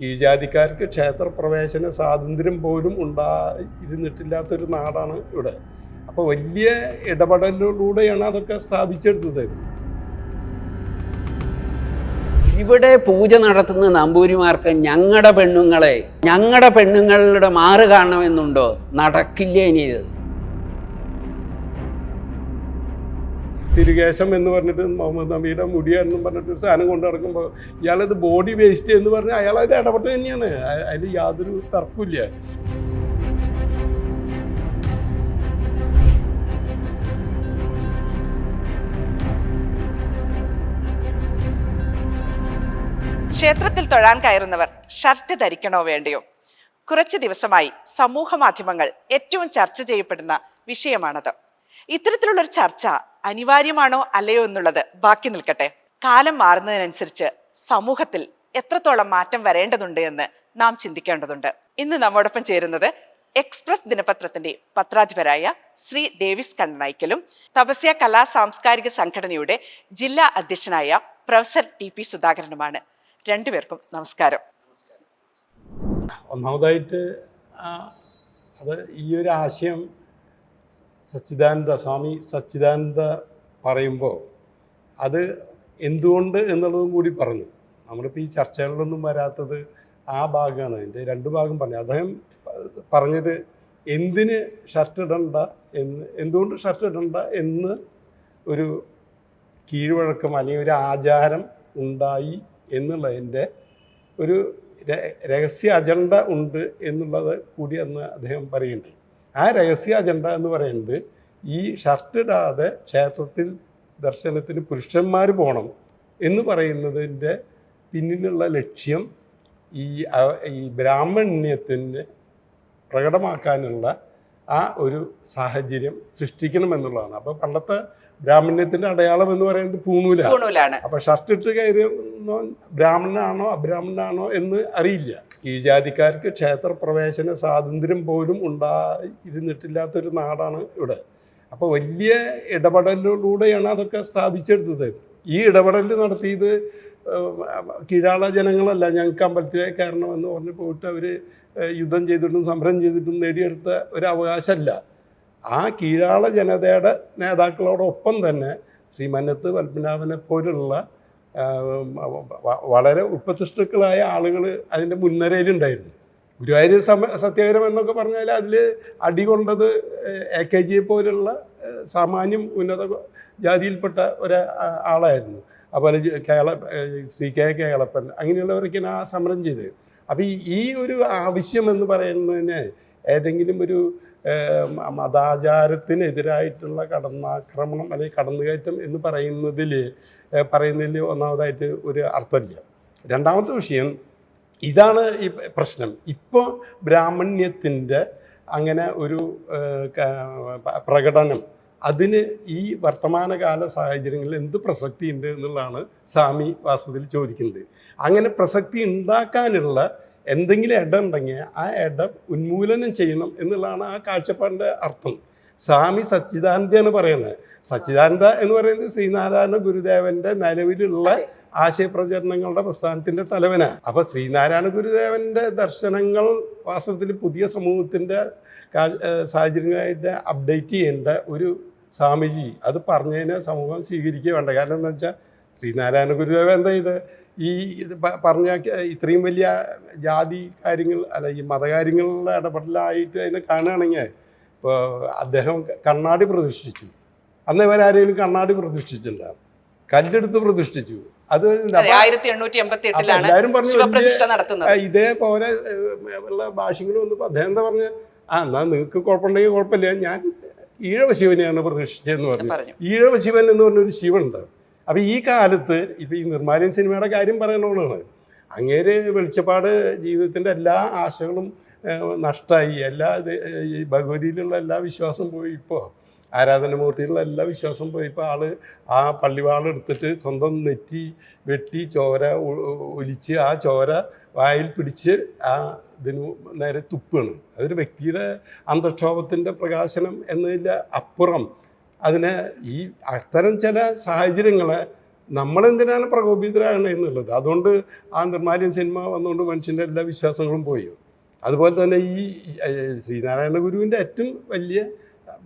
കീഴ്ജാതിക്കാർക്ക് ക്ഷേത്രപ്രവേശന സ്വാതന്ത്ര്യം പോലും ഉണ്ടായിരുന്നിട്ടില്ലാത്തൊരു നാടാണ് ഇവിടെ. അപ്പോൾ വലിയ ഇടപെടലിലൂടെയാണ് അതൊക്കെ സ്ഥാപിച്ചെടുത്തത്. ഇവിടെ പൂജ നടത്തുന്ന നമ്പൂരിമാർക്ക് ഞങ്ങളുടെ പെണ്ണുങ്ങളെ ഞങ്ങളുടെ പെണ്ണുങ്ങളുടെ മാറ് കാണണമെന്നുണ്ടോ? നടക്കില്ല ഇനി ഇത്? തിരുകേശം എന്ന് പറഞ്ഞിട്ട് മുഹമ്മദ് നബിയുടെ മുടിയാണെന്നും പറഞ്ഞിട്ട് സാധനം കൊണ്ട് നടക്കുമ്പോൾ ഇയാളത് ബോഡി വേസ്റ്റ് എന്ന് പറഞ്ഞാൽ അയാൾ അതിൽ ഇടപെട്ട് തന്നെയാണ്. അതിൽ യാതൊരു തർക്കമില്ല ക്ഷേത്രത്തിൽ തൊഴാൻ കയറുന്നവർ ഷർട്ട് ധരിക്കണോ വേണ്ടയോ? കുറച്ച് ദിവസമായി സമൂഹ മാധ്യമങ്ങൾ ഏറ്റവും ചർച്ച ചെയ്യപ്പെടുന്ന വിഷയമാണത്. ഇത്തരത്തിലുള്ളൊരു ചർച്ച അനിവാര്യമാണോ അല്ലയോ എന്നുള്ളത് ബാക്കി നിൽക്കട്ടെ. കാലം മാറുന്നതിനനുസരിച്ച് സമൂഹത്തിൽ എത്രത്തോളം മാറ്റം വരേണ്ടതുണ്ട് എന്ന് നാം ചിന്തിക്കേണ്ടതുണ്ട്. ഇന്ന് നമ്മോടൊപ്പം ചേരുന്നത് എക്സ്പ്രസ് ദിനപത്രത്തിന്റെ പത്രാധിപരായ ശ്രീ ഡേവിസ് കണ്ണനായ്ക്കലും തപസ്യ കലാ സാംസ്കാരിക സംഘടനയുടെ ജില്ലാ അധ്യക്ഷനായ പ്രൊഫസർ ടി പി സുധാകരനുമാണ്. രണ്ടുപേർക്കും നമസ്കാരം. ഒന്നാമതായിട്ട് അത് ഈ ഒരു ആശയം സച്ചിദാനന്ദ സ്വാമി സച്ചിദാനന്ദ പറയുമ്പോൾ അത് എന്തുകൊണ്ട് എന്നുള്ളതും കൂടി പറഞ്ഞു. നമ്മളിപ്പോൾ ഈ ചർച്ചകളിലൊന്നും വരാത്തത് ആ ഭാഗമാണ് എന്റെ രണ്ട് ഭാഗം പറഞ്ഞു. അദ്ദേഹം പറഞ്ഞത് എന്തിന് ഷർട്ട് ഇടണ്ട എന്ന് എന്തുകൊണ്ട് ഷർട്ട് ഇടണ്ട എന്ന് ഒരു കീഴ്വഴക്കം അല്ലെങ്കിൽ ഒരു ആചാരം ഉണ്ടായി എന്നുള്ളതിന്റെ ഒരു രഹസ്യ അജണ്ട ഉണ്ട് എന്നുള്ളത് കൂടി അന്ന് അദ്ദേഹം പറയുന്നുണ്ട്. ആ രഹസ്യ അജണ്ട എന്ന് പറയുന്നത് ഈ ഷർട്ട് ഇടാതെ ക്ഷേത്രത്തിൽ ദർശനത്തിന് പുരുഷന്മാർ പോകണം എന്ന് പറയുന്നതിന്റെ പിന്നിലുള്ള ലക്ഷ്യം ഈ ഈ ബ്രാഹ്മണ്യത്തിന് പ്രകടമാക്കാനുള്ള ആ ഒരു സാഹചര്യം സൃഷ്ടിക്കണമെന്നുള്ളതാണ് അപ്പോൾ പണ്ടത്തെ ബ്രാഹ്മണ്യത്തിന്റെ അടയാളം എന്ന് പറയുന്നത് പൂണൂല പൂണൂലാണ്. അപ്പൊ ഷർട്ട് ഇട്ട് കയറിയ ബ്രാഹ്മണനാണോ അബ്രാഹ്മണനാണോ എന്ന് അറിയില്ല. ഈ കീഴ്ജാതിക്കാർക്ക് ക്ഷേത്രപ്രവേശന സ്വാതന്ത്ര്യം പോലും ഉണ്ടായിരുന്നിട്ടില്ലാത്തൊരു നാടാണ് ഇവിടെ. അപ്പോൾ വലിയ ഇടപെടലിലൂടെയാണ് അതൊക്കെ സ്ഥാപിച്ചെടുത്തത്. ഈ ഇടപെടൽ നടത്തിയത് കീഴാള ജനങ്ങളല്ല. ഞങ്ങൾക്ക് അമ്പലത്തിലെ കയറണമെന്ന് പറഞ്ഞ് പോയിട്ട് അവർ യുദ്ധം ചെയ്തിട്ടും സമരം ചെയ്തിട്ടും നേടിയെടുത്ത ഒരു അവകാശമല്ല. ആ കീഴാള ജനതയുടെ നേതാക്കളോടൊപ്പം തന്നെ ശ്രീമന്നത്ത് പത്മനാഭനെ പോലുള്ള വളരെ ഉപതിഷ്ടുക്കളായ ആളുകൾ അതിന്റെ മുൻനിരയിലുണ്ടായിരുന്നു. ഗുരുവായൂർ സമ സത്യാഗ്രഹം എന്നൊക്കെ പറഞ്ഞാൽ അതിൽ അടികൊണ്ടത് എ കെ ജിയെ പോലുള്ള സാമാന്യം ഉന്നത ജാതിയിൽപ്പെട്ട ഒരു ആളായിരുന്നു. അതുപോലെ കേള ശ്രീ കെ കേളപ്പൻ അങ്ങനെയുള്ളവരൊക്കെയാണ് ആ സമരം ചെയ്തത്. അപ്പോൾ ഈ ഒരു ആവശ്യം എന്ന് പറയുന്നതിന് ഏതെങ്കിലും ഒരു മതാചാരത്തിനെതിരായിട്ടുള്ള കടന്നാക്രമണം അല്ലെങ്കിൽ കടന്നുകയറ്റം എന്ന് പറയുന്നതിൽ പറയുന്നതിൽ ഒന്നാമതായിട്ട് ഒരു അർത്ഥമില്ല. രണ്ടാമത്തെ വിഷയം ഇതാണ് ഈ പ്രശ്നം. ഇപ്പോൾ ബ്രാഹ്മണ്യത്തിന്റെ അങ്ങനെ ഒരു പ്രകടനം അതിന് ഈ വർത്തമാനകാല സാഹചര്യങ്ങളിൽ എന്ത് പ്രസക്തി ഉണ്ട് എന്നുള്ളതാണ് സ്വാമി വാസ്തവത്തിൽ ചോദിക്കുന്നത്. അങ്ങനെ പ്രസക്തി ഉണ്ടാക്കാനുള്ള എന്തെങ്കിലും ഇടം ഉണ്ടെങ്കിൽ ആ ഇടം ഉന്മൂലനം ചെയ്യണം എന്നുള്ളതാണ് ആ കാഴ്ചപ്പാടിന്റെ അർത്ഥം. സ്വാമി സച്ചിദാനന്ദയാണ് പറയുന്നത്. സച്ചിദാനന്ദ എന്ന് പറയുന്നത് ശ്രീനാരായണ ഗുരുദേവന്റെ നിലവിലുള്ള ആശയപ്രചരണങ്ങളുടെ പ്രസ്ഥാനത്തിന്റെ തലവനാണ് അപ്പൊ ശ്രീനാരായണ ഗുരുദേവന്റെ ദർശനങ്ങൾ വാസ്തവത്തിൽ പുതിയ സമൂഹത്തിന്റെ സാഹചര്യങ്ങളായിട്ട് അപ്ഡേറ്റ് ചെയ്യേണ്ട ഒരു സ്വാമിജി. അത് പറഞ്ഞതിനെ സമൂഹം സ്വീകരിക്കുക വേണ്ട കാരണം എന്താ വെച്ചാൽ ശ്രീനാരായണ ഗുരുദേവൻ എന്താ ഇത് ഈ ഇത് പറഞ്ഞ ഇത്രയും വലിയ ജാതി കാര്യങ്ങൾ അല്ല ഈ മതകാര്യങ്ങളിലുള്ള ഇടപെടലായിട്ട് അതിനെ കാണുകയാണെങ്കിൽ ഇപ്പോൾ അദ്ദേഹം കണ്ണാടി പ്രതിഷ്ഠിച്ചു. അന്ന് ഇവരാരെങ്കിലും കണ്ണാടി പ്രതിഷ്ഠിച്ചിട്ടുണ്ടാവും. കല്ലെടുത്ത് പ്രതിഷ്ഠിച്ചു. അത് ആയിരത്തി എണ്ണൂറ്റി എൺപത്തി എട്ടിലാണ് ശിവപ്രതിഷ്ഠ നടത്തുന്നത്. ഇതേപോലെ ഉള്ള ഭാഷകൾ വന്നപ്പോൾ അദ്ദേഹം എന്താ പറഞ്ഞ ആ എന്നാൽ നിങ്ങൾക്ക് കുഴപ്പമുണ്ടെങ്കിൽ കുഴപ്പമില്ല. ഞാൻ ഈഴവ ശിവനെയാണ് പ്രതിഷ്ഠിച്ചതെന്ന് പറഞ്ഞു. പറഞ്ഞു. ഈഴവ ശിവൻ എന്ന് പറഞ്ഞൊരു ശിവനുണ്ട് അപ്പം ഈ കാലത്ത് ഇപ്പം ഈ നിർമ്മാല്യൻ സിനിമയുടെ കാര്യം പറയണമെന്നാണ് അങ്ങേര് വെളിച്ചപ്പാട് ജീവിതത്തിന്റെ എല്ലാ ആശകളും നഷ്ടമായി എല്ലാ ഈ ഭഗവതിയിലുള്ള എല്ലാ വിശ്വാസം പോയി ഇപ്പോൾ ആരാധനമൂർത്തിയിലുള്ള എല്ലാ വിശ്വാസം പോയി. ഇപ്പോൾ ആൾ ആ പള്ളിവാളെടുത്തിട്ട് സ്വന്തം നെറ്റി വെട്ടി ചോര ഒലിച്ച് ആ ചോര വായിൽ പിടിച്ച് ആ ഇതിന് നേരെ തുപ്പാണ്. അതൊരു വ്യക്തിയുടെ അന്തക്ഷോഭത്തിന്റെ പ്രകാശനം എന്നതിന്റെ അപ്പുറം അതിനെ ഈ അത്തരം ചില സാഹചര്യങ്ങളെ നമ്മളെന്തിനാണ് പ്രകോപിതരാണ് എന്നുള്ളത്. അതുകൊണ്ട് ആ നിർമാല്യം സിനിമ വന്നുകൊണ്ട് മനുഷ്യന്റെ എല്ലാ വിശ്വാസങ്ങളും പോയി. അതുപോലെ തന്നെ ഈ ശ്രീനാരായണ ഗുരുവിന്റെ ഏറ്റവും വലിയ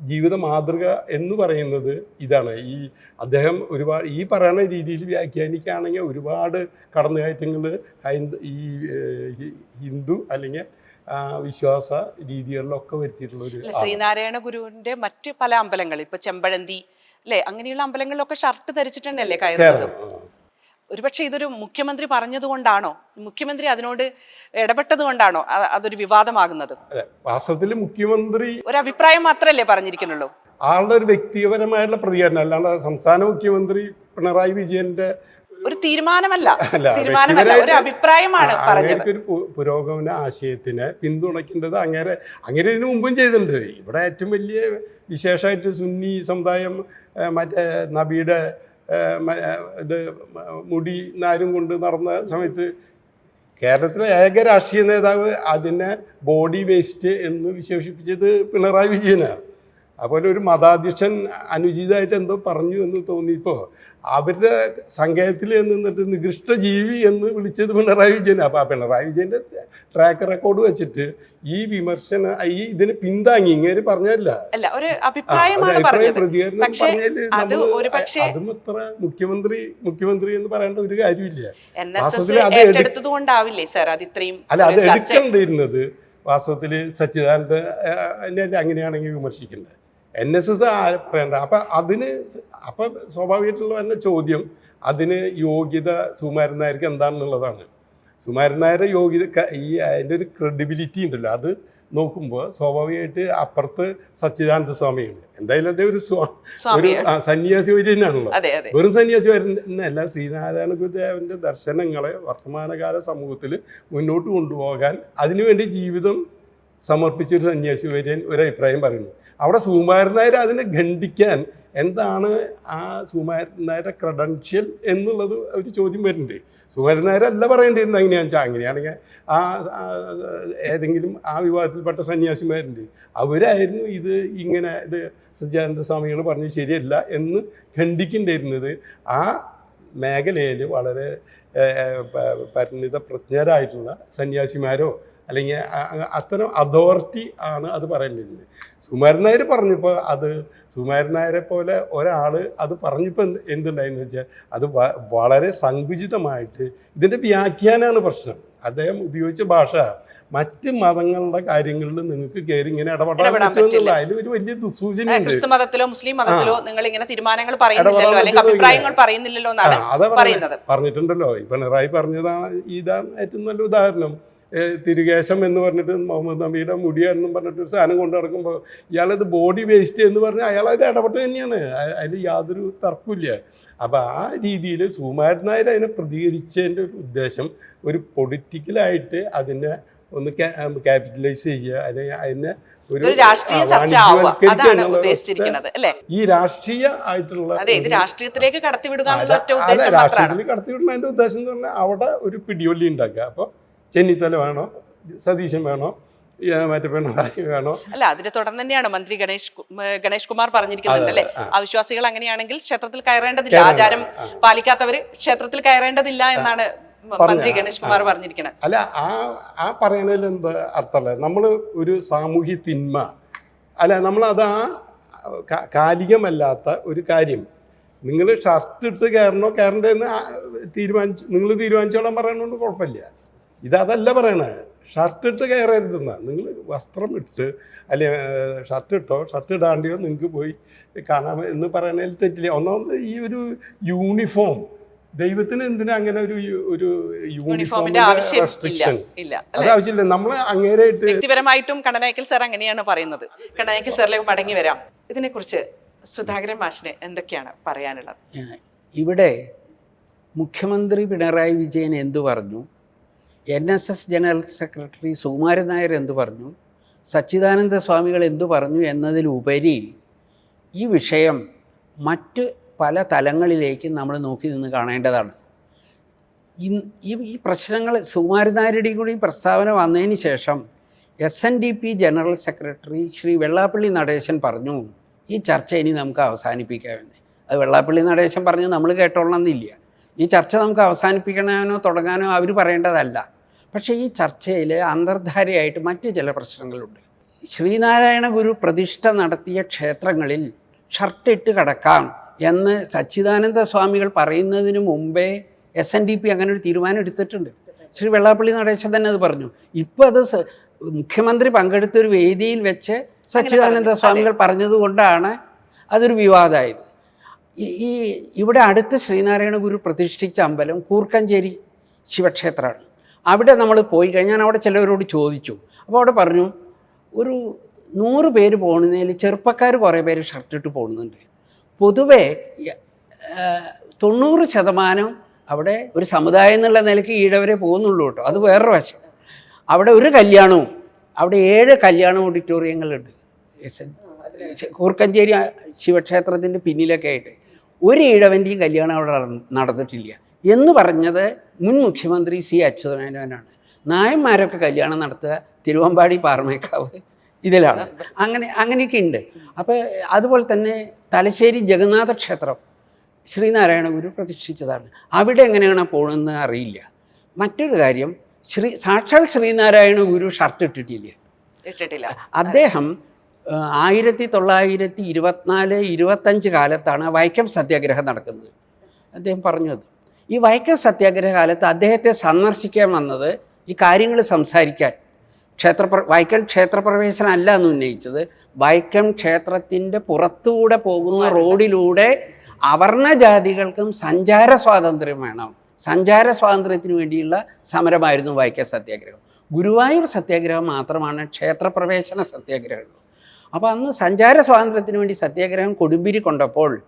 ജീവിത മാതൃക എന്ന് പറയുന്നത് ഇതാണ്. ഈ അദ്ദേഹം ഒരുപാട് ഈ പറയുന്ന രീതിയിൽ വ്യാഖ്യാനിക്കുകയാണെങ്കിൽ ഒരുപാട് കടന്നുകയറ്റങ്ങൾ ഈ ഹിന്ദു അല്ലെങ്കിൽ വിശ്വാസ രീതികളിലൊക്കെ വരുത്തിയിട്ടുള്ള ഒരു. ശ്രീനാരായണ ഗുരുവിന്റെ മറ്റ് പല അമ്പലങ്ങൾ ഇപ്പൊ ചെമ്പഴന്തി അല്ലെ? അങ്ങനെയുള്ള അമ്പലങ്ങളിലൊക്കെ ഷർട്ട് ധരിച്ചിട്ടുണ്ടല്ലേ കയറുന്നത്? ഒരുപക്ഷെ ഇതൊരു മുഖ്യമന്ത്രി പറഞ്ഞതുകൊണ്ടാണോ? മുഖ്യമന്ത്രി അതിനോട് ഇടപെട്ടത് കൊണ്ടാണോ അതൊരു വിവാദമാകുന്നത്? വാസ്തവത്തിൽ മുഖ്യമന്ത്രി ഒരു അഭിപ്രായം മാത്രമല്ലേ പറഞ്ഞിരിക്കുന്നുള്ളൂ? ആളുടെ ഒരു വ്യക്തിപരമായിട്ടുള്ള പ്രതികരണം അല്ലാണ്ട് സംസ്ഥാന മുഖ്യമന്ത്രി പിണറായി വിജയന്റെ ഒരു തീരുമാനമല്ല. തീരുമാനമല്ല ഒരു അഭിപ്രായമാണ് പറഞ്ഞത്. ഒരു പുരോഗമന ആശയത്തിനെ പിന്തുണയ്ക്കേണ്ടത് അങ്ങനെ അങ്ങനെ ഇതിനു മുമ്പും ചെയ്തിട്ടുണ്ട്. ഇവിടെ ഏറ്റവും വലിയ വിശേഷമായിട്ട് സുന്നി സമുദായം മറ്റേ നബിയുടെ ഇത് മുടി നാരും കൊണ്ട് നടന്ന സമയത്ത് കേരളത്തിലെ ഏക രാഷ്ട്രീയ നേതാവ് അതിനെ ബോഡി വേസ്റ്റ് എന്ന് വിശേഷിപ്പിച്ചത് പിണറായി വിജയനാണ്. അതുപോലെ ഒരു മതാധ്യക്ഷൻ അനുചിതമായിട്ട് എന്തോ പറഞ്ഞു എന്ന് തോന്നിയപ്പോൾ അവരുടെ സങ്കേതത്തിൽ നിന്നിട്ട് നികൃഷ്ട ജീവി എന്ന് വിളിച്ചത് പിണറായി വിജയൻ അപ്പോൾ ആ പിണറായി വിജയന്റെ ട്രാക്ക് റെക്കോർഡ് വെച്ചിട്ട് ഈ വിമർശന ഈ ഇതിനെ പിന്താങ്ങി ഇങ്ങനെ പറഞ്ഞല്ല അല്ല ഒരു അഭിപ്രായമാണ് പ്രതികരണം അത് അത്ര മുഖ്യമന്ത്രി മുഖ്യമന്ത്രി എന്ന് പറയേണ്ട ഒരു കാര്യമില്ല. അല്ല അത് എടുക്കേണ്ടിരുന്നത് വാസ്തവത്തിൽ സച്ചിദാനന്ദ അങ്ങനെയാണെങ്കിൽ വിമർശിക്കേണ്ടത് എൻ എസ് എസ് പറയണ്ട. അപ്പം അതിന് അപ്പം സ്വാഭാവികമായിട്ടുള്ള തന്നെ ചോദ്യം അതിന് യോഗ്യത സുമാരൻ നായർക്ക് എന്താണെന്നുള്ളതാണ്. സുമാരൻ നായരുടെ യോഗ്യത ഈ അതിന്റെ ഒരു ക്രെഡിബിലിറ്റി ഉണ്ടല്ലോ. അത് നോക്കുമ്പോൾ സ്വാഭാവികമായിട്ട് അപ്പുറത്ത് സച്ചിദാനന്ദ സ്വാമിയുണ്ട്. എന്തായാലും അദ്ദേഹം ഒരു ഒരു സന്യാസി വര്യനാണല്ലോ അതെ അതെ. വെറും സന്യാസി വരുന്നല്ല ശ്രീനാരായണ ഗുരുദേവന്റെ ദർശനങ്ങളെ വർത്തമാനകാല സമൂഹത്തിൽ മുന്നോട്ട് കൊണ്ടുപോകാൻ അതിനുവേണ്ടി ജീവിതം സമർപ്പിച്ചൊരു സന്യാസി വര്യൻ ഒരു അഭിപ്രായം പറയുന്നു. അവിടെ സുകുമാരൻ നായർ അതിനെ ഖണ്ഡിക്കാൻ എന്താണ് ആ സുകുമാരൻ നായരുടെ ക്രെഡൻഷ്യൽ എന്നുള്ളത് ഒരു ചോദ്യം വരുന്നുണ്ട്. സുകുമാരൻ നായരല്ല പറയേണ്ടിയിരുന്നത് അങ്ങനെയാണെന്ന് വെച്ചാൽ അങ്ങനെയാണെങ്കിൽ ആ ഏതെങ്കിലും ആ വിവാദത്തിൽപ്പെട്ട സന്യാസിമാരുണ്ട്. അവരായിരുന്നു ഇത് ഇങ്ങനെ ഇത് സജ്ജാനന്ദ സ്വാമികൾ പറഞ്ഞ് ശരിയല്ല എന്ന് ഖണ്ഡിക്കേണ്ടിയിരുന്നത്. ആ മേഖലയിൽ വളരെ പരിണിത പ്രജ്ഞരായിട്ടുള്ള സന്യാസിമാരോ അല്ലെങ്കിൽ അത്തരം അതോറിറ്റി ആണ് അത് പറയേണ്ടിയിരുന്നത്. സുമാരൻ നായർ പറഞ്ഞപ്പോൾ അത് സുമാരൻ നായരെ പോലെ ഒരാൾ അത് പറഞ്ഞപ്പോൾ എന്ത് എന്തുണ്ടായെന്ന് വെച്ചാൽ അത് വളരെ സങ്കുചിതമായിട്ട് ഇതിന്റെ വ്യാഖ്യാനമാണ് പ്രശ്നം. അദ്ദേഹം ഉപയോഗിച്ച ഭാഷ മറ്റ് മതങ്ങളുടെ കാര്യങ്ങളിൽ നിങ്ങൾക്ക് കയറി ഇങ്ങനെ ഇടപെടാൻ ഇടപെടാൻ പറ്റുമെന്നുള്ള അതിൽ ഒരു വലിയ ക്രിസ്തു മതത്തിലോ മുസ്ലിം മതത്തിലോ നിങ്ങൾ ഇങ്ങനെ തീരുമാനങ്ങൾ പറയുന്നില്ലല്ലോ അല്ലെങ്കിൽ അഭിപ്രായങ്ങൾ പറയുന്നില്ലല്ലോ എന്നാണ് അതാ പറയുന്നത്. പറഞ്ഞിട്ടുണ്ടല്ലോ. ഈ പിണറായി പറഞ്ഞതാണ് ഇതാണ് ഏറ്റവും നല്ല ഉദാഹരണം. തിരുകേശം എന്ന് പറഞ്ഞിട്ട് മുഹമ്മദ് നബിയുടെ മുടിയാണെന്നും പറഞ്ഞിട്ട് ഒരു സാധനം കൊണ്ടു നടക്കുമ്പോൾ ഇയാളത് ബോഡി വേസ്റ്റ് എന്ന് പറഞ്ഞാൽ അയാൾ അതിൽ ഇടപെട്ട് തന്നെയാണ്. അതിൽ യാതൊരു തർക്കമില്ല അപ്പോൾ ആ രീതിയിൽ സുകുമാരൻ നായർ അതിനെ പ്രതികരിച്ചതിന്റെ ഒരു ഉദ്ദേശം ഒരു പൊളിറ്റിക്കലായിട്ട് അതിനെ ഒന്ന് ക്യാപിറ്റലൈസ് ചെയ്യുക. അല്ലെങ്കിൽ അതിനെ ഒരു രാഷ്ട്രീയ ഈ രാഷ്ട്രീയ ആയിട്ടുള്ള രാഷ്ട്രീയത്തിലേക്ക് കടത്തിവിടുക എന്നുള്ള കടത്തിവിടുന്ന അതിന്റെ രാഷ്ട്രീയത്തിൽ ഉദ്ദേശം എന്ന് പറഞ്ഞാൽ അവിടെ ഒരു പിടിയൊല്ലി ഉണ്ടാക്കുക. അപ്പോൾ ചെന്നിത്തല വേണോ? സതീശൻ വേണോ? മറ്റേ പിണറായി വേണോ? അല്ല അതിനെ തുടർന്ന് തന്നെയാണ് മന്ത്രി ഗണേഷ് ഗണേഷ് കുമാർ പറഞ്ഞിരിക്കുന്നുണ്ട് അതെ, അല്ലേ ആ. അവിശ്വാസികൾ അങ്ങനെയാണെങ്കിൽ ക്ഷേത്രത്തിൽ കയറേണ്ടതില്ല. കയറേണ്ട, ആചാരം ആ. പാലിക്കാത്തവര് ക്ഷേത്രത്തിൽ കയറേണ്ടതില്ല എന്നാണ് മന്ത്രി ഗണേഷ് കുമാർ ആ. പറഞ്ഞിരിക്കുന്നത് അല്ല ആ ആ പറയണതിൽ എന്താ അർത്ഥമല്ല നമ്മൾ ഒരു സാമൂഹ്യ തിന്മ. അല്ല നമ്മളത് ആ കാ- കാലികമല്ലാത്ത ഒരു കാര്യം. നിങ്ങൾ ഷർട്ട് ഇട്ട് കയറണോ? കയറണ്ടെന്ന് തീരുമാനിച്ചു നിങ്ങൾ തീരുമാനിച്ചോളാൻ പറയണോണ്ട് കുഴപ്പമില്ല. ഇതതല്ല പറയണേ. ഷർട്ട് ഇട്ട് കയറരുതെന്ന. നിങ്ങൾ വസ്ത്രം ഇട്ട് അല്ലെ ഷർട്ട് ഇട്ടോ ഷർട്ട് ഇടാണ്ടിയോ നിങ്ങൾക്ക് പോയി കാണാം എന്ന് പറയണതിൽ തെറ്റില്ല. ഒന്നാമത് ഈ ഒരു യൂണിഫോം ദൈവത്തിന് എന്തിനാ അങ്ങനെ ഒരു ഒരു യൂണിഫോമിന്റെ റെസ്ട്രിക്ഷൻ അത് ആവശ്യമില്ല. നമ്മൾ അങ്ങേരായിട്ട് വ്യക്തിപരമായിട്ടും കണനായ്ക്കൽ സാർ അങ്ങനെയാണ് പറയുന്നത്. കണനായ്ക്കൽ സാറിലേക്ക് മടങ്ങി വരാം. ഇതിനെക്കുറിച്ച് സുധാകരൻ മാഷിന് എന്തൊക്കെയാണ് പറയാനുള്ളത്? ഇവിടെ മുഖ്യമന്ത്രി പിണറായി വിജയൻ എന്തു പറഞ്ഞു? N S S general secretary Sukumaran Nair എന്തു പറഞ്ഞു? സച്ചിദാനന്ദ സ്വാമികൾ എന്തു പറഞ്ഞു എന്നതിലുപരി ഈ വിഷയം മറ്റ് പല തലങ്ങളിലേക്ക് നമ്മൾ നോക്കി നിന്ന് കാണേണ്ടതാണ്. ഈ ഈ പ്രശ്നങ്ങൾ സുകുമാരൻ നായരുടെയും കൂടി പ്രസ്താവന വന്നതിന് ശേഷം S N D P general secretary Shri Vellappally Natesan പറഞ്ഞു ഈ ചർച്ച ഇനി നമുക്ക് അവസാനിപ്പിക്കാമെന്ന്. അത് വെള്ളാപ്പള്ളി നടേശൻ പറഞ്ഞ് നമ്മൾ കേട്ടോളണം എന്നില്ല. ഈ ചർച്ച നമുക്ക് അവസാനിപ്പിക്കണമെന്നോ തുടങ്ങാനോ അവർ പറയേണ്ടതല്ല. പക്ഷേ ഈ ചർച്ചയിൽ അന്തർധാരയായിട്ട് മറ്റ് ചില പ്രശ്നങ്ങളുണ്ട്. ശ്രീനാരായണ ഗുരു പ്രതിഷ്ഠ നടത്തിയ ക്ഷേത്രങ്ങളിൽ ഷർട്ടിട്ട് കടക്കാം എന്ന് സച്ചിദാനന്ദ സ്വാമികൾ പറയുന്നതിന് മുമ്പേ എസ് എൻ ഡി പി അങ്ങനെ ഒരു തീരുമാനം എടുത്തിട്ടുണ്ട്. ശ്രീ വെള്ളാപ്പള്ളി നടേശൻ തന്നെ അത് പറഞ്ഞു. ഇപ്പോൾ അത് മുഖ്യമന്ത്രി പങ്കെടുത്ത ഒരു വേദിയിൽ വെച്ച് സച്ചിദാനന്ദ സ്വാമികൾ പറഞ്ഞതുകൊണ്ടാണ് അതൊരു വിവാദമായത്. ഈ- ഈ ഇവിടെ അടുത്ത് ശ്രീനാരായണ ഗുരു പ്രതിഷ്ഠിച്ച അമ്പലം കൂർക്കഞ്ചേരി ശിവക്ഷേത്രമാണ്. അവിടെ നമ്മൾ പോയി കഴിഞ്ഞാൽ അവിടെ ചിലവരോട് ചോദിച്ചു. അപ്പോൾ അവിടെ പറഞ്ഞു ഒരു നൂറ് പേര് പോകുന്നതിൽ ചെറുപ്പക്കാർ കുറേ പേര് ഷർട്ടിട്ട് പോകുന്നുണ്ട്. പൊതുവേ തൊണ്ണൂറ് ശതമാനം അവിടെ ഒരു സമുദായം എന്നുള്ള നിലയ്ക്ക് ഈഴവരെ പോകുന്നുള്ളൂ കേട്ടോ. അത് വേറൊരു വശം. അവിടെ ഒരു കല്യാണവും അവിടെ ഏഴ് കല്യാണ ഓഡിറ്റോറിയങ്ങളുണ്ട്. കൂർക്കഞ്ചേരി ശിവക്ഷേത്രത്തിന്റെ പിന്നിലൊക്കെ ആയിട്ട്. ഒരു ഈഴവന്റെയും കല്യാണം അവിടെ നട- നടന്നിട്ടില്ല. എന്ന് പറഞ്ഞത് മുൻ മുഖ്യമന്ത്രി സി അച്യുതമേനോനാണ് നായന്മാരൊക്കെ കല്യാണം നടത്തുക തിരുവമ്പാടി പാറമേക്കാവ് ഇതിലാണ്. അങ്ങനെ അങ്ങനെയൊക്കെ ഉണ്ട്. അപ്പോൾ അതുപോലെ തന്നെ തലശ്ശേരി ജഗന്നാഥ ക്ഷേത്രം ശ്രീനാരായണ ഗുരു പ്രതിഷ്ഠിച്ചതാണ്. അവിടെ എങ്ങനെയാണ് പോകുന്നത് അറിയില്ല. മറ്റൊരു കാര്യം ശ്രീ സാക്ഷാൽ ശ്രീനാരായണ ഗുരു ഷർട്ട് ഇട്ടിട്ടില്ല? ഇട്ടിട്ടില്ല. അദ്ദേഹം ആയിരത്തി തൊള്ളായിരത്തി ഇരുപത്തിനാല് ഇരുപത്തഞ്ച് കാലത്താണ് വൈക്കം സത്യാഗ്രഹം നടക്കുന്നത്. അദ്ദേഹം പറഞ്ഞത്. ഈ വൈക്കം സത്യാഗ്രഹ കാലത്ത് അദ്ദേഹത്തെ സന്ദർശിക്കാൻ വന്നത് ഈ കാര്യങ്ങൾ സംസാരിക്കാൻ. ക്ഷേത്ര വൈക്കം ക്ഷേത്രപ്രവേശനം അല്ല എന്ന് ഉന്നയിച്ചത്. വൈക്കം ക്ഷേത്രത്തിന്റെ പുറത്തുകൂടെ പോകുന്ന റോഡിലൂടെ അവർണജാതികൾക്കും സഞ്ചാര സ്വാതന്ത്ര്യം വേണം. സഞ്ചാര സ്വാതന്ത്ര്യത്തിന് വേണ്ടിയുള്ള സമരമായിരുന്നു വൈക്കം സത്യാഗ്രഹം. ഗുരുവായൂർ സത്യാഗ്രഹം മാത്രമാണ് ക്ഷേത്രപ്രവേശന സത്യാഗ്രഹം. അപ്പോൾ അന്ന് സഞ്ചാര സ്വാതന്ത്ര്യത്തിന് വേണ്ടി സത്യാഗ്രഹം കൊടുമ്പിരി കൊണ്ടപ്പോൾ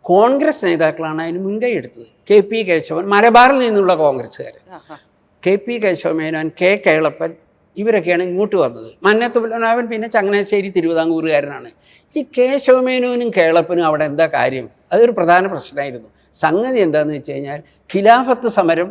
കോൺഗ്രസ് നേതാക്കളാണ് അതിന് മുൻകൈ എടുത്തത്. കെ പി കേശവൻ മലബാറിൽ നിന്നുള്ള കോൺഗ്രസ്സുകാർ. K P Kesavamenon K Kelappan ഇവരൊക്കെയാണ് ഇങ്ങോട്ട് വന്നത്. മന്നത്ത് പത്മനാഭൻ പിന്നെ ചങ്ങനാശ്ശേരി തിരുവിതാംകൂറുകാരനാണ്. ഈ കേശവമേനോനും കേളപ്പനും അവിടെ എന്താ കാര്യം? അതൊരു പ്രധാന പ്രശ്നമായിരുന്നു. സംഗതി എന്താണെന്ന് വെച്ച് കഴിഞ്ഞാൽ ഖിലാഫത്ത് സമരം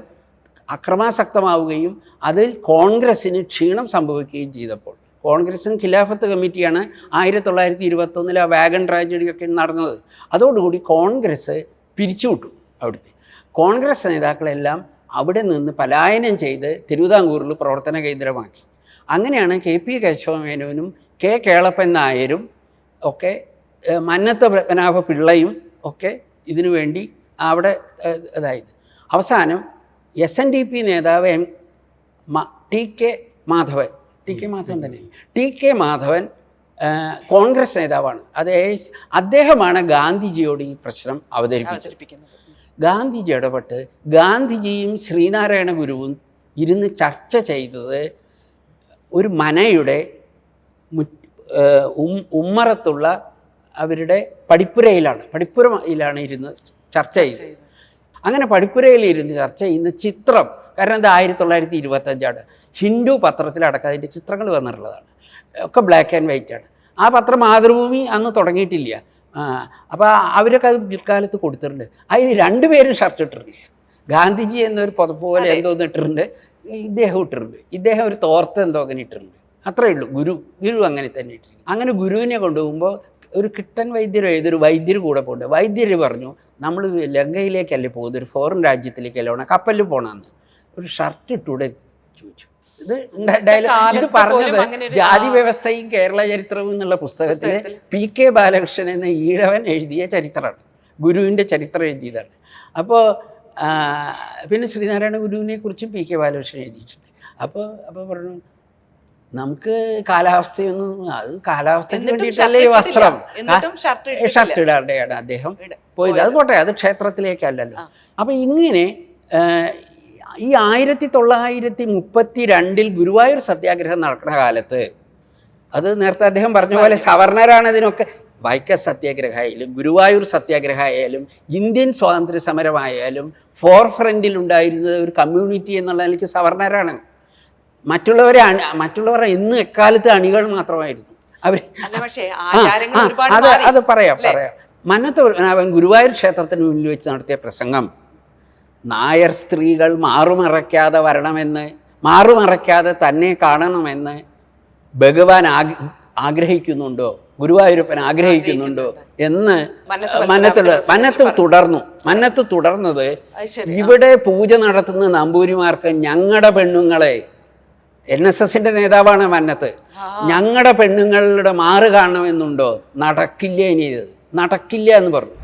അക്രമാസക്തമാവുകയും അതിൽ കോൺഗ്രസ്സിന് ക്ഷീണം സംഭവിക്കുകയും ചെയ്തപ്പോൾ കോൺഗ്രസും ഖിലാഫത്ത് കമ്മിറ്റിയാണ് ആയിരത്തി തൊള്ളായിരത്തി ഇരുപത്തൊന്നിൽ ആ വാഗൺ ട്രാജഡിയൊക്കെ നടന്നത്. അതോടുകൂടി കോൺഗ്രസ് പിരിച്ചുവിട്ടു. അവിടുത്തെ. കോൺഗ്രസ് നേതാക്കളെല്ലാം അവിടെ നിന്ന് പലായനം ചെയ്ത് തിരുവിതാംകൂറിൽ പ്രവർത്തന കേന്ദ്രമാക്കി. അങ്ങനെയാണ് കെ പി കേശവമേനോനും കെ കേളപ്പൻ നായരും ഒക്കെ മന്നത്ത പത്മനാഭ പിള്ളയും ഒക്കെ ഇതിനു വേണ്ടി അവിടെ അതായത്. അവസാനം എസ് എൻ ഡി പി നേതാവ് M T K Madhavan T K Madhavan തന്നെ. ടി കെ മാധവൻ കോൺഗ്രസ് നേതാവാണ്. അതേ അദ്ദേഹമാണ് ഗാന്ധിജിയോട് ഈ പ്രശ്നം അവതരിപ്പിച്ചത്. അവതരിപ്പിക്കുന്നത്. ഗാന്ധിജി ഇടപെട്ട് ഗാന്ധിജിയും ശ്രീനാരായണ ഗുരുവും ഇരുന്ന് ചർച്ച ചെയ്തത് ഒരു മനയുടെ ഉമ്മറത്തുള്ള അവരുടെ പഠിപ്പുരയിലാണ് പഠിപ്പുരയിലാണ് ഇരുന്ന് ചർച്ച ചെയ്തത്. അങ്ങനെ പഠിപ്പുരയിൽ ഇരുന്ന് ചർച്ച ചെയ്യുന്ന ചിത്രം കാരണം ഇത് ആയിരത്തി തൊള്ളായിരത്തി ഇരുപത്തഞ്ചാണ്. ഹിന്ദു പത്രത്തിലടക്കം അതിന്റെ ചിത്രങ്ങൾ വന്നിട്ടുള്ളതാണ്. ഒക്കെ ബ്ലാക്ക് ആൻഡ് വൈറ്റ് ആണ് ആ പത്രം മാതൃഭൂമി അന്ന് തുടങ്ങിയിട്ടില്ല. ആ അപ്പോൾ അവരൊക്കെ അത് പിൽക്കാലത്ത് കൊടുത്തിട്ടുണ്ട്. അതിന് രണ്ടുപേരും ഷർട്ട് ഇട്ടിട്ടുണ്ട്. ഗാന്ധിജി എന്നൊരു പുതപ്പ് പോലെ. എന്തോ ഇട്ടിട്ടുണ്ട്. ഇദ്ദേഹം ഇട്ടിട്ടുണ്ട്. ഇദ്ദേഹം ഒരു തോർത്ത് എന്തോ അങ്ങനെ ഇട്ടിട്ടുണ്ട്. അത്രേ ഉള്ളൂ. ഗുരു ഗുരു അങ്ങനെ തന്നെ ഇട്ടിട്ടുണ്ട് അങ്ങനെ ഗുരുവിനെ കൊണ്ടുപോകുമ്പോൾ ഒരു കിട്ടൻ വൈദ്യരോ ഏതൊരു വൈദ്യർ കൂടെ പോകണ്ട? വൈദ്യർ പറഞ്ഞു നമ്മൾ ലങ്കയിലേക്കല്ലേ പോകുന്നത്? ഒരു ഫോറിൻ രാജ്യത്തിലേക്കല്ലേ പോകണം കപ്പലിൽ പോകണമെന്ന് ഒരു ഷർട്ട് ഇട്ടൂടെ ചോദിച്ചു. ഇത് പറഞ്ഞത് ജാതി വ്യവസ്ഥയും കേരള ചരിത്രവും എന്നുള്ള പുസ്തകത്തിലെ പുസ്തകത്തിൽ. പി കെ ബാലകൃഷ്ണൻ എന്ന ഈഴവൻ എഴുതിയ ചരിത്രമാണ്. ഗുരുവിന്റെ ചരിത്രം എഴുതിയതാണ്. അപ്പോൾ പിന്നെ ശ്രീനാരായണ ഗുരുവിനെ കുറിച്ചും പി കെ ബാലകൃഷ്ണൻ എഴുതിയിട്ടുണ്ട്. അപ്പോൾ അപ്പോൾ പറഞ്ഞു നമുക്ക് കാലാവസ്ഥയൊന്നും അത് കാലാവസ്ഥയ്ക്ക് വേണ്ടിയിട്ടല്ലേ ഈ വസ്ത്രം? ഷർട്ട്. ഇടാതെയാണ് അദ്ദേഹം പോയത്. അത് പോട്ടെ അത് ക്ഷേത്രത്തിലേക്കല്ലല്ലോ. അപ്പം ഇങ്ങനെ ഈ ആയിരത്തി തൊള്ളായിരത്തി മുപ്പത്തി രണ്ടിൽ ഗുരുവായൂർ സത്യാഗ്രഹം നടക്കുന്ന കാലത്ത് അത് നേരത്തെ അദ്ദേഹം പറഞ്ഞ പോലെ സവർണരാണ് ഇതിനൊക്കെ വൈക്കം സത്യാഗ്രഹ ആയാലും ഗുരുവായൂർ സത്യാഗ്രഹ ആയാലും ഇന്ത്യൻ സ്വാതന്ത്ര്യ സമരമായാലും ഫോർ ഫ്രണ്ടിൽ ഉണ്ടായിരുന്നത് ഒരു കമ്മ്യൂണിറ്റി എന്നുള്ള നിലയ്ക്ക് സവർണരാണ്. മറ്റുള്ളവരെ അണി മറ്റുള്ളവർ ഇന്ന് എക്കാലത്ത് അണികൾ മാത്രമായിരുന്നു. അവർ അത് അത് പറയാം പറയാം. മന്നത്ത് ഗുരുവായൂർ ക്ഷേത്രത്തിന് മുന്നിൽ വെച്ച് നടത്തിയ പ്രസംഗം നായർ സ്ത്രീകൾ മാറുമറയ്ക്കാതെ വരണമെന്ന് മാറുമറയ്ക്കാതെ തന്നെ കാണണമെന്ന് ഭഗവാൻ ആഗ് ആഗ്രഹിക്കുന്നുണ്ടോ? ഗുരുവായൂരപ്പൻ ആഗ്രഹിക്കുന്നുണ്ടോ? എന്ന് മന്നത്ത് മന്നത്തുള്ള മന്നത്ത് തുടർന്നു. മന്നത്ത് തുടർന്നത് ഇവിടെ പൂജ നടത്തുന്ന നമ്പൂരിമാർക്ക് ഞങ്ങളുടെ പെണ്ണുങ്ങളെ എൻ എസ് എസിന്റെ നേതാവാണ് മന്നത്ത്. ഞങ്ങളുടെ പെണ്ണുങ്ങളുടെ മാറ് കാണണമെന്നുണ്ടോ? നടക്കില്ല ഇനി ഇത്. നടക്കില്ല എന്ന് പറഞ്ഞു.